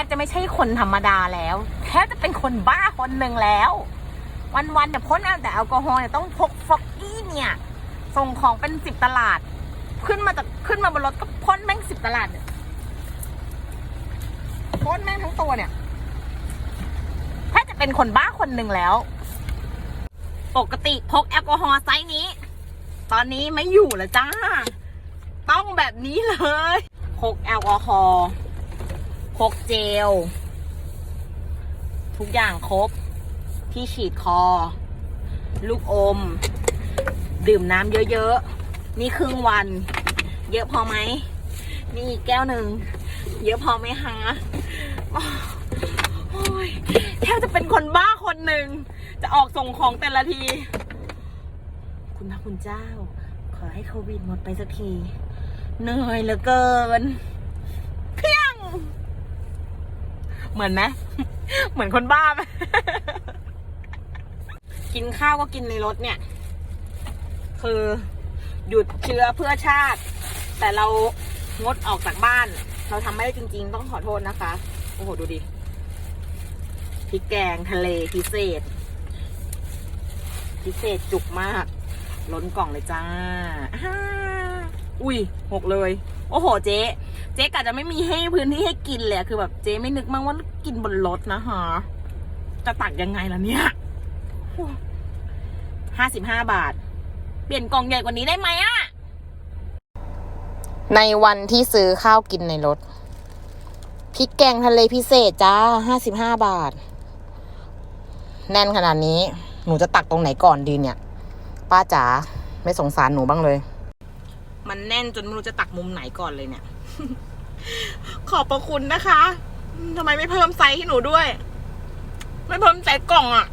บจะไม่ใช่คนธรรมดาแล้วแทบจะเป็นคนบ้าคนหนึ่งแล้ว วันๆเนี่ยพ่นแต่แอลกอฮอล์เนี่ยต้องพกฟอกกี้เนี่ย ส่งของเป็นสิบตลาด ขึ้นมาจากขึ้นมาบนรถก็พ่นแม่งสิบตลาดเนี่ยพ่นแม่งทั้งตัวเนี่ยแทบจะเป็นคนบ้าคนหนึ่งแล้ว ปกติพกแอลกอฮอล์ไซส์นี้ ตอนนี้ไม่อยู่แล้วจ้า ต้องแบบนี้เลยพกแอลกอฮอล์ พกเจล ทุกอย่างครบ ที่ฉีดคอ ลูกอม ดื่มน้ำเยอะๆ นี่ครึ่งวัน เยอะพอไหม นี่อีกแก้วหนึ่ง เยอะพอไหมคะโอ้ยแทบจะเป็นคนบ้าคนหนึ่ง จะออกส่งของแต่ละที คุณพระคุณเจ้า ขอให้โควิดหมดไปสักที เหนื่อยเหลือเกิน เพียง เหมือนไหมเหมือนคนบ้าไหมกินข้าวก็กินในรถเนี่ย คือหยุดเชื้อเพื่อชาติ แต่เรางดออกจากบ้าน เราทำไม่ได้จริง ๆ ต้องขอโทษนะคะ โอ้โห ดูดิพริกแกงทะเลพิเศษ พิเศษจุกมาก ล้นกล่องเลยจ้า อุ้ยหกเลย โอ้โหเจ๊ เจ๊กะจะไม่มีให้พื้นที่ให้กินเลยคือแบบเจ๊ไม่นึกมั้งว่ากินบนรถนะฮะจะตักยังไงล่ะเนี่ยห้าสิบห้าบาท เปลี่ยนกล่องใหญ่กว่านี้ได้ไหมอะในวันที่ซื้อข้าวกินในรถพริกแกงทะเลพิเศษจ้าห้าสิบห้าบาท แน่นขนาดนี้ หนูจะตักตรงไหนก่อนดีเนี่ย ป้าจ๋าไม่สงสารหนูบ้างเลย มันแน่นจนไม่รู้จะตักมุมไหนก่อนเลยเนี่ย ขอบพระคุณนะคะทำไมไม่เพิ่มไซส์ให้หนูด้วย ไม่เพิ่มไซส์กล่องอะ่ะ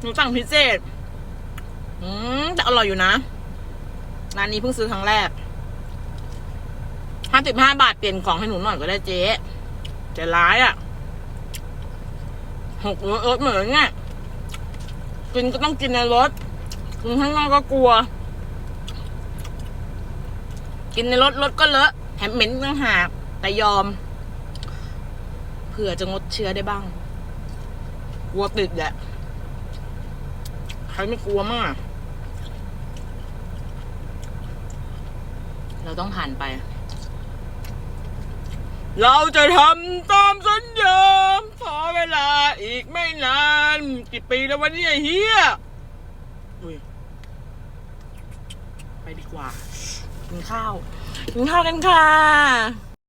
หนูสั่งพิเศษ อืมแต่อร่อยอยู่นะ ร้านนี้เพิ่งซื้อครั้งแรกห้าสิบห้าบาทเปลี่ยนของให้หนูหน่อยก็ได้เจ๊ใจร้ายอะ่ะหกรถรถเหมือนเนี่ยกินก็ต้องกินในรถกินข้างนอกก็กลัว กินในรถรถก็เลอะแถมเหม็นต่างหากแต่ยอม เผื่อจะงดเชื้อได้บ้างกลัวติดแหละใครไม่กลัวมาก เราต้องผ่านไป เราจะทำตามสัญญาขอเวลาอีกไม่นานกี่ปีแล้ววันนี้ไอ้เฮียอุ้ยไปดีกว่า กินข้าว กินข้าวกันค่ะ